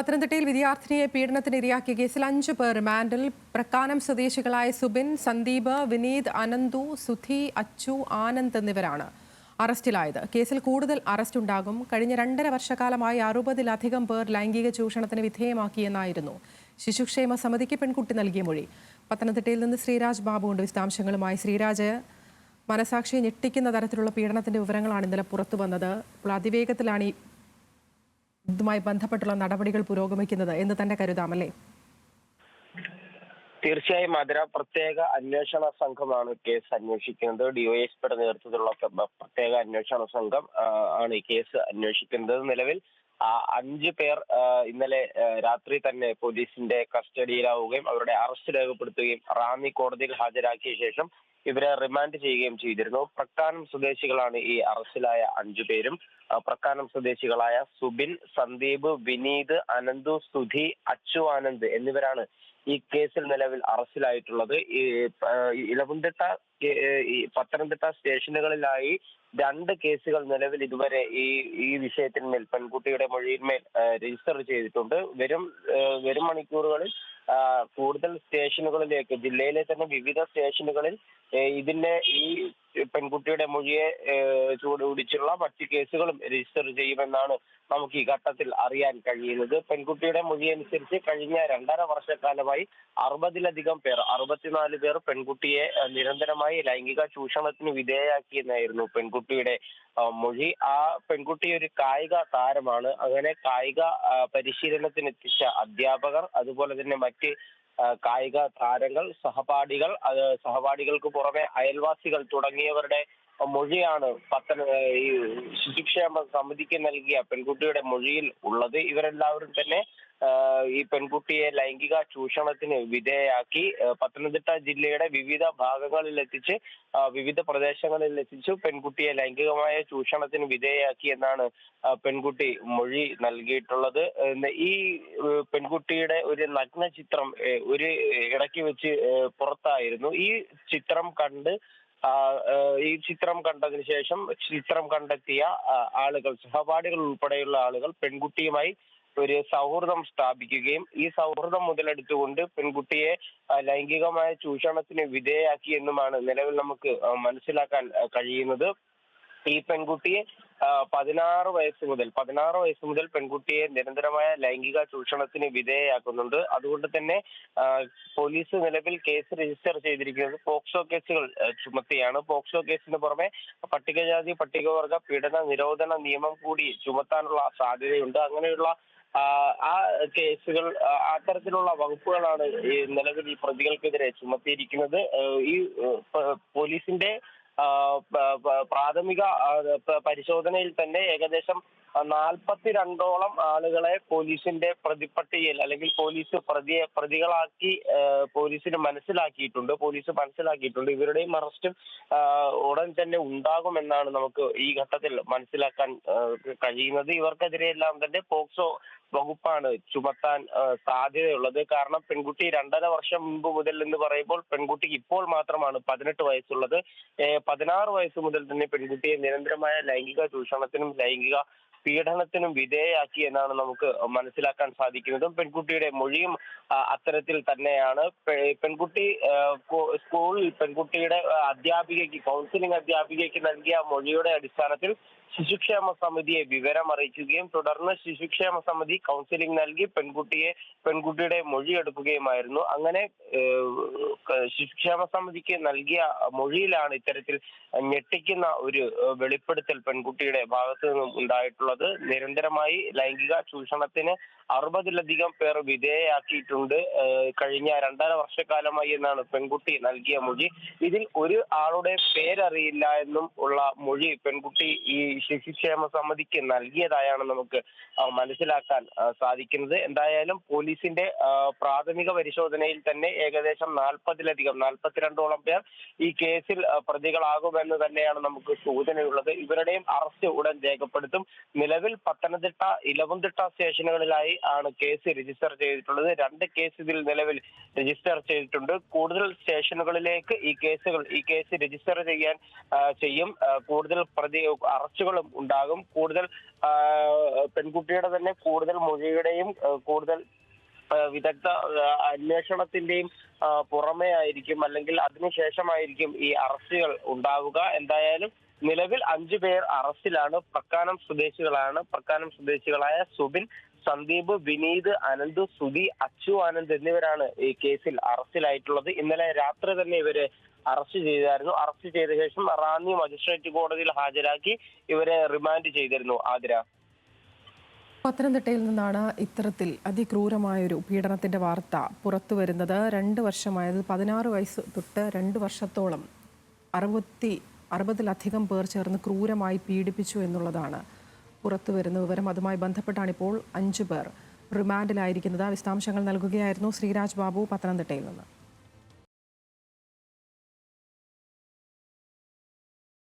പത്തനംതിട്ടയിൽ വിദ്യാർത്ഥിനിയെ പീഡനത്തിന് ഇരയാക്കിയ കേസിൽ അഞ്ച് പേർ റിമാൻഡിൽ പ്രക്കാനം സ്വദേശികളായ സുബിൻ സന്ദീപ് വിനീത് അനന്തു സുധി അച്ചു ആനന്ദ് എന്നിവരാണ് അറസ്റ്റിലായത്. കേസിൽ കൂടുതൽ അറസ്റ്റ് ഉണ്ടാകും. കഴിഞ്ഞ രണ്ടര വർഷക്കാലമായി അറുപതിലധികം പേർ ലൈംഗിക ചൂഷണത്തിന് വിധേയമാക്കിയെന്നായിരുന്നു ശിശുക്ഷേമ സമിതിക്ക് പെൺകുട്ടി നൽകിയ മൊഴി. പത്തനംതിട്ടയിൽ നിന്ന് ശ്രീരാജ് ബാബുണ്ട് വിശദാംശങ്ങളുമായി. ശ്രീരാജ് മനസാക്ഷിയെ ഞെട്ടിക്കുന്ന തരത്തിലുള്ള പീഡനത്തിന്റെ വിവരങ്ങളാണ് ഇന്നലെ പുറത്തു വന്നത് അപ്പോൾ അതിവേഗത്തിലാണ് ഈ ഇതുമായി ബന്ധപ്പെട്ടുള്ള നടപടികൾ പുരോഗമിക്കുന്നത് എന്ന് തന്നെ കരുതാമല്ലേ തീർച്ചയായും. മധുര പ്രത്യേക അന്വേഷണ സംഘമാണ് കേസ് അന്വേഷിക്കുന്നത്. ഡിവൈഎസ്പിയുടെ നേതൃത്വത്തിലുള്ള പ്ര- പ്രത്യേക അന്വേഷണ സംഘം ആണ് ഈ കേസ് അന്വേഷിക്കുന്നത്. നിലവിൽ അഞ്ച് പേർ ഇന്നലെ രാത്രി തന്നെ പോലീസിന്റെ കസ്റ്റഡിയിലാവുകയും അവരുടെ അറസ്റ്റ് രേഖപ്പെടുത്തുകയും റാന്നി കോടതിയിൽ ഹാജരാക്കിയ ശേഷം ഇവരെ റിമാൻഡ് ചെയ്യുകയും ചെയ്തിരുന്നു. പ്രക്കാനം സ്വദേശികളാണ് ഈ അറസ്റ്റിലായ അഞ്ചു പേരും. പ്രക്കാനം സ്വദേശികളായ സുബിൻ സന്ദീപ് വിനീത് അനന്തു സുധി അച്ചു ആനന്ദ് എന്നിവരാണ് ഈ കേസിൽ നിലവിൽ അറസ്റ്റിലായിട്ടുള്ളത്. ഈ ഇലവുംതിട്ട പത്തനംതിട്ട സ്റ്റേഷനുകളിലായി രണ്ട് കേസുകൾ നിലവിൽ ഇതുവരെ ഈ ഈ വിഷയത്തിന്മേൽ പെൺകുട്ടിയുടെ മൊഴിയിന്മേൽ രജിസ്റ്റർ ചെയ്തിട്ടുണ്ട്. വരും വരും മണിക്കൂറുകളിൽ കൂടുതൽ സ്റ്റേഷനുകളിലേക്ക് ജില്ലയിലെ തന്നെ വിവിധ സ്റ്റേഷനുകളിൽ ഇതിന്റെ ഈ പെൺകുട്ടിയുടെ മൊഴിയെ ചൂടുപിടിച്ചുള്ള മറ്റ് കേസുകളും രജിസ്റ്റർ ചെയ്യുമെന്നാണ് നമുക്ക് ഈ ഘട്ടത്തിൽ അറിയാൻ കഴിയുന്നത്. പെൺകുട്ടിയുടെ മൊഴി അനുസരിച്ച് കഴിഞ്ഞ രണ്ടര വർഷക്കാലമായി അറുപതിലധികം പേർ അറുപത്തിനാല് പേർ പെൺകുട്ടിയെ നിരന്തരമായി ലൈംഗിക ചൂഷണത്തിന് വിധേയയാക്കിയെന്നായിരുന്നു പെൺകുട്ടിയുടെ മൊഴി. ആ പെൺകുട്ടി ഒരു കായിക താരമാണ്. അങ്ങനെ കായിക പരിശീലനത്തിനെത്തിച്ച അധ്യാപകർ അതുപോലെ തന്നെ മറ്റ് കായിക താരങ്ങൾ സഹപാഠികൾ സഹപാഠികൾക്ക് പുറമെ അയൽവാസികൾ തുടങ്ങിയവരുടെ മൊഴിയാണ് പത്തന ഈ ശിശുക്ഷേമ സമിതിക്ക് നൽകിയ പെൺകുട്ടിയുടെ മൊഴിയിൽ ഉള്ളത്. ഇവരെല്ലാവരും തന്നെ ഈ പെൺകുട്ടിയെ ലൈംഗിക ചൂഷണത്തിന് വിധേയാക്കി പത്തനംതിട്ട ജില്ലയുടെ വിവിധ ഭാഗങ്ങളിൽ എത്തിച്ച് വിവിധ പ്രദേശങ്ങളിൽ എത്തിച്ചു പെൺകുട്ടിയെ ലൈംഗികമായ ചൂഷണത്തിന് വിധേയാക്കി എന്നാണ് പെൺകുട്ടി മൊഴി നൽകിയിട്ടുള്ളത്. ഈ പെൺകുട്ടിയുടെ ഒരു നഗ്ന ചിത്രം ഒരു ഇടയ്ക്ക് വെച്ച് പുറത്തായിരുന്നു. ഈ ചിത്രം കണ്ട് ഈ ചിത്രം കണ്ടതിന് ശേഷം ചിത്രം കണ്ടെത്തിയ ആളുകൾ സഹപാഠികൾ ഉൾപ്പെടെയുള്ള ആളുകൾ പെൺകുട്ടിയുമായി ഒരു സൗഹൃദം സ്ഥാപിക്കുകയും ഈ സൗഹൃദം മുതലെടുത്തുകൊണ്ട് പെൺകുട്ടിയെ ലൈംഗികമായ ചൂഷണത്തിന് വിധേയാക്കി എന്നുമാണ് നിലവിൽ നമുക്ക് മനസ്സിലാക്കാൻ കഴിയുന്നത്. ഈ പെൺകുട്ടിയെ പതിനാറ് വയസ്സ് മുതൽ പതിനാറ് വയസ്സ് മുതൽ പെൺകുട്ടിയെ നിരന്തരമായ ലൈംഗിക ചൂഷണത്തിന് വിധേയയാക്കുന്നുണ്ട്. അതുകൊണ്ട് തന്നെ പോലീസ് നിലവിൽ കേസ് രജിസ്റ്റർ ചെയ്തിരിക്കുന്നത് പോക്സോ കേസുകൾ ചുമത്തിയാണ്. പോക്സോ കേസിന് പുറമെ പട്ടികജാതി പട്ടികവർഗ പീഡന നിരോധന നിയമം കൂടി ചുമത്താനുള്ള സാധ്യതയുണ്ട്. അങ്ങനെയുള്ള ആ, കേസുകൾ അത്തരത്തിലുള്ള വകുപ്പുകളാണ് നിലവിൽ ഈ പ്രതികൾക്കെതിരെ ചുമത്തിയിരിക്കുന്നത്. ഈ പോലീസിന്റെ പ്രാഥമിക പരിശോധനയിൽ തന്നെ ഏകദേശം നാൽപ്പത്തിരണ്ടോളം ആളുകളെ പോലീസിന്റെ പ്രതിപ്പട്ടികയിൽ അല്ലെങ്കിൽ പോലീസ് പ്രതിയെ പ്രതികളാക്കി പോലീസിന് മനസ്സിലാക്കിയിട്ടുണ്ട് പോലീസ് മനസ്സിലാക്കിയിട്ടുണ്ട്. ഇവരുടെയും അറസ്റ്റും ഉടൻ തന്നെ ഉണ്ടാകുമെന്നാണ് നമുക്ക് ഈ ഘട്ടത്തിൽ മനസ്സിലാക്കാൻ കഴിയുന്നത്. ഇവർക്കെതിരെയെല്ലാം തന്നെ പോക്സോ വകുപ്പാണ് ചുമത്താൻ സാധ്യതയുള്ളത്. കാരണം പെൺകുട്ടി രണ്ടര വർഷം മുമ്പ് മുതൽ എന്ന് പറയുമ്പോൾ പെൺകുട്ടിക്ക് ഇപ്പോൾ മാത്രമാണ് പതിനെട്ട് വയസ്സുള്ളത്. പതിനാറ് വയസ്സ് മുതൽ തന്നെ പെൺകുട്ടിയെ നിരന്തരമായ ലൈംഗിക ചൂഷണത്തിനും ലൈംഗിക പീഡനത്തിനും വിധേയയാക്കി എന്നാണ് നമുക്ക് മനസ്സിലാക്കാൻ സാധിക്കുന്നത്. പെൺകുട്ടിയുടെ മൊഴിയും അത്തരത്തിൽ തന്നെയാണ്. പെൺകുട്ടി സ്കൂളിൽ പെൺകുട്ടിയുടെ അധ്യാപികയ്ക്ക് കൗൺസിലിംഗ് അധ്യാപികയ്ക്ക് നൽകിയ മൊഴിയുടെ അടിസ്ഥാനത്തിൽ ശിശുക്ഷേമ സമിതിയെ വിവരം അറിയിക്കുകയും തുടർന്ന് ശിശുക്ഷേമ സമിതി കൗൺസിലിംഗ് നൽകി പെൺകുട്ടിയെ പെൺകുട്ടിയുടെ മൊഴി എടുക്കുകയുമായിരുന്നു. അങ്ങനെ ശിശുക്ഷേമ സമിതിക്ക് നൽകിയ മൊഴിയിലാണ് ഇത്തരത്തിൽ ഞെട്ടിക്കുന്ന ഒരു വെളിപ്പെടുത്തൽ പെൺകുട്ടിയുടെ ഭാഗത്തു നിന്നും ഉണ്ടായിട്ടുള്ളത്. നിരന്തരമായി ലൈംഗിക ചൂഷണത്തിന് അറുപതിലധികം പേർ വിധേയയാക്കിയിട്ടുണ്ട്. കഴിഞ്ഞ രണ്ടര വർഷക്കാലമായി എന്നാണ് പെൺകുട്ടി നൽകിയ മൊഴി. ഇതിൽ ഒരു ആളുടെ പേരറിയില്ല എന്നും ഉള്ള മൊഴി പെൺകുട്ടി ഈ ശിശുക്ഷേമ സമിതിക്ക് നൽകിയതായാണ് നമുക്ക് മനസ്സിലാക്കാൻ സാധിക്കുന്നത്. എന്തായാലും പോലീസിന്റെ പ്രാഥമിക പരിശോധനയിൽ തന്നെ ഏകദേശം നാൽപ്പതിലധികം നാൽപ്പത്തിരണ്ടോളം പേർ ഈ കേസിൽ പ്രതികളാകുമെന്ന് തന്നെയാണ് നമുക്ക് സൂചനയുള്ളത്. ഇവരുടെയും അറസ്റ്റ് ഉടൻ രേഖപ്പെടുത്തും. നിലവിൽ പത്തനംതിട്ട ഇലവുംതിട്ട സ്റ്റേഷനുകളിലായി ആണ് കേസ് രജിസ്റ്റർ ചെയ്തിട്ടുള്ളത്. രണ്ട് കേസ് ഇതിൽ നിലവിൽ രജിസ്റ്റർ ചെയ്തിട്ടുണ്ട്. കൂടുതൽ സ്റ്റേഷനുകളിലേക്ക് ഈ കേസുകൾ ഈ കേസ് രജിസ്റ്റർ ചെയ്യാൻ ചെയ്യും. കൂടുതൽ പ്രതി അറസ്റ്റുകളും ഉണ്ടാകും. കൂടുതൽ പെൺകുട്ടിയുടെ തന്നെ കൂടുതൽ മൊഴിയുടെയും കൂടുതൽ വിദഗ്ധ അന്വേഷണത്തിന്റെയും പുറമേ ആയിരിക്കും അല്ലെങ്കിൽ അതിനുശേഷമായിരിക്കും ഈ അറസ്റ്റുകൾ ഉണ്ടാവുക. എന്തായാലും നിലവിൽ അഞ്ചു പേർ അറസ്റ്റിലാണ്. പ്രക്കാനം സ്വദേശികളാണ്. പ്രക്കാനം സ്വദേശികളായ സുബിൻ സന്ദീപ് വിനീത് അനന്ത് സുധി അച്ചു ആനന്ദ് എന്നിവരാണ് ഈ കേസിൽ അറസ്റ്റിലായിട്ടുള്ളത്. ഇന്നലെ രാത്രി തന്നെ ഇവരെ അറസ്റ്റ് ചെയ്തായിരുന്നു. അറസ്റ്റ് ചെയ്ത ശേഷം റാന്നി മജിസ്ട്രേറ്റ് കോടതിയിൽ ഹാജരാക്കി ഇവരെ റിമാൻഡ് ചെയ്തിരുന്നു. ആതിര. പത്തനംതിട്ടയിൽ നിന്നാണ് ഇത്തരത്തിൽ അതിക്രൂരമായൊരു പീഡനത്തിന്റെ വാർത്ത പുറത്തു വരുന്നത്. രണ്ട് വർഷമായത് പതിനാറ് വയസ്സ് തൊട്ട് രണ്ട് വർഷത്തോളം അറുപത്തി അറുപതിലധികം പേർ ചേർന്ന് ക്രൂരമായി പീഡിപ്പിച്ചു എന്നുള്ളതാണ് പുറത്തു വരുന്ന വിവരം. അതുമായി ബന്ധപ്പെട്ടാണ് ഇപ്പോൾ അഞ്ചു പേർ റിമാൻഡിലായിരിക്കുന്നത്. വിശദാംശങ്ങൾ നൽകുകയായിരുന്നു ശ്രീരാജ് ബാബു പത്തനംതിട്ടയിൽ നിന്ന്.